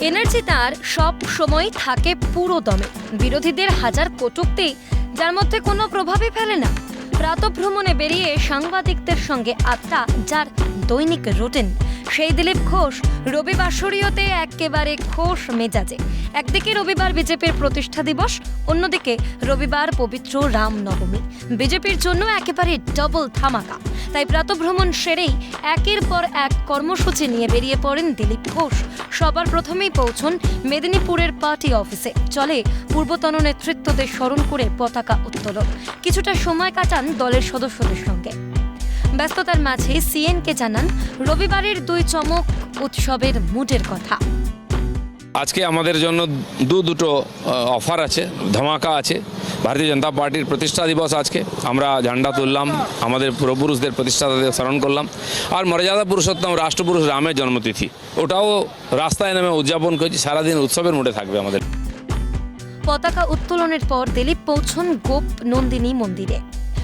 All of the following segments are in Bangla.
এনার্জি তার সব সময় থাকে পুরো দমে। বিরোধীদের হাজার কটুক্তি, যার মধ্যে কোনো প্রভাবই ফেলে না। প্রাতভ্রমণে বেরিয়ে সাংবাদিকদের সঙ্গে আত্মা যার দৈনিক রুটিন। সেই দিলীপ ঘোষ রবিবার শরীয়তে একেবারে খোশ মেজাজে। একদিকে রবিবার বিজেপির প্রতিষ্ঠা দিবস, অন্যদিকে রবিবার পবিত্র রামনবমী। বিজেপির জন্য একেবারে ডবল ধামাকা। তাই প্রাতভ্রমণ সেরেই একের পর এক কর্মসূচি নিয়ে বেরিয়ে পড়েন দিলীপ ঘোষ। সবার প্রথমেই পৌঁছন মেদিনীপুরের পার্টি অফিসে। চলে পূর্বতন নেতৃত্বদের স্মরণ করে পতাকা উত্তোলন। কিছুটা সময় কাটান দলের সদস্যদের সঙ্গে। ব্যস্ততার মাঝে সিএনকে জানান রবিবারের দুই চমক উৎসবের মুডের কথা। আজকে আমাদের জন্য দু দুটো অফার আছে ধামাকা আছে। ভারতীয় জনতা পার্টির প্রতিষ্ঠা দিবস আজকে। আমরা ঝান্ডা তুললাম আমাদের পূর্বপুরুষদের প্রতিষ্ঠাতাদের স্মরণ করলাম। আর মর্যাদা পুরুষোত্তম রাষ্ট্রপুরুষ রামের জন্মতিথি। ওটাও রাস্তায় নেমে উদযাপন করছি সারাদিন উৎসবের মুডে থাকবে আমাদের। পতাকা উত্তোলনের পর দিলীপ পৌঁছন গোপ নন্দিনী মন্দিরে।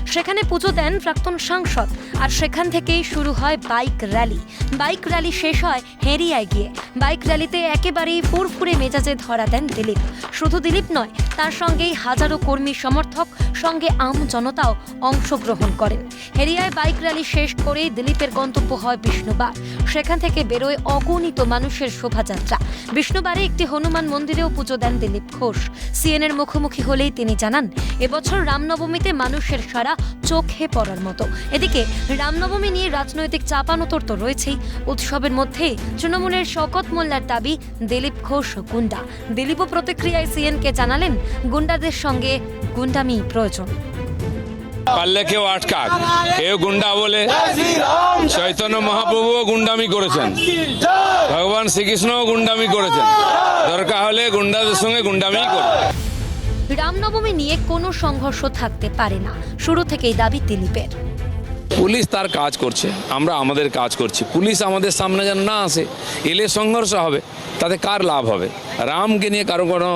সেখানে পুজো দেন প্রাক্তন সাংসদ। আর সেখান থেকেই শুরু হয় বাইক র্যালি। বাইক র্যালি শেষ হয় হেরিয়ায় গিয়ে। বাইক র্যালিতে একেবারেই ফুরফুরে মেজাজে ধরা দেন দিলীপ। শুধু দিলীপ নয়, তার সঙ্গেই হাজারো কর্মী সমর্থক সঙ্গে আম জনতাও অংশগ্রহণ করেন। হেরিয়ায় বাইক র্যালি শেষ করেই দিলীপের গন্তব্য হয় বিষ্ণুবার। সেখান থেকে বেরোয় অগণিত মানুষের শোভাযাত্রা। বিষ্ণুবারে একটি হনুমান মন্দিরেও পুজো দেন দিলীপ ঘোষ। সিএনের মুখোমুখি হলেই তিনি জানান, এবছর রামনবমীতে মানুষের সারা চোখে পড়ার মতো। এদিকে রামনবমী নিয়ে রাজনৈতিক চাপানোতর তো রয়েছেই। উৎসবের মধ্যে তৃণমূলের শকত মোল্লার দাবি, দিলীপ ঘোষ গুন্ডা। দিলীপও প্রতিক্রিয়ায় সিএনকে জানালেন, গুন্ডাদের সঙ্গে গুন্ডামি প্রয়োজন। পারলে কেউ আটকাক। কেউ গুন্ডা বলে চৈতন্য মহাপ্রভুও গুন্ডামি করেছেন। ভগবান শ্রীকৃষ্ণও গুন্ডামি করেছেন। দরকার হলে গুন্ডাদের সঙ্গে গুন্ডামি করবে রামনবমী নিয়ে কোনো সংঘর্ষ থাকতে পারে না। শুরু থেকেই দাবি দিলীপের পুলিশ তার কাজ করছে, আমরা আমাদের কাজ করছি। পুলিশ আমাদের সামনে যেন না আসে, এলে সংঘর্ষ হবে, তাতে কার লাভ হবে? রামকে নিয়ে কারও কোনো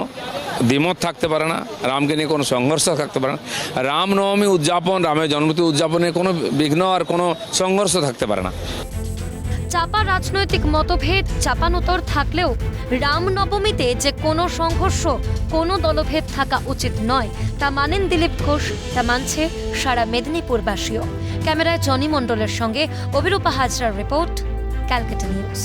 দ্বিমত থাকতে পারে না, রামকে নিয়ে কোনো সংঘর্ষ থাকতে পারে না। রামনবমী উদযাপন, রামের জন্মতি উদযাপনে কোনো বিঘ্ন আর কোনো সংঘর্ষ থাকতে পারে না। চাপা রাজনৈতিক মতভেদ চাপানোতর থাকলেও রামনবমীতে যে কোনো সংঘর্ষ, কোনো দলভেদ থাকা উচিত নয়, তা মানেন দিলীপ ঘোষ, তা মানছে সারা মেদিনীপুরবাসীও। ক্যামেরায় জনি মণ্ডলের সঙ্গে অভিরূপা হাজরার রিপোর্ট, ক্যালকাটা নিউজ।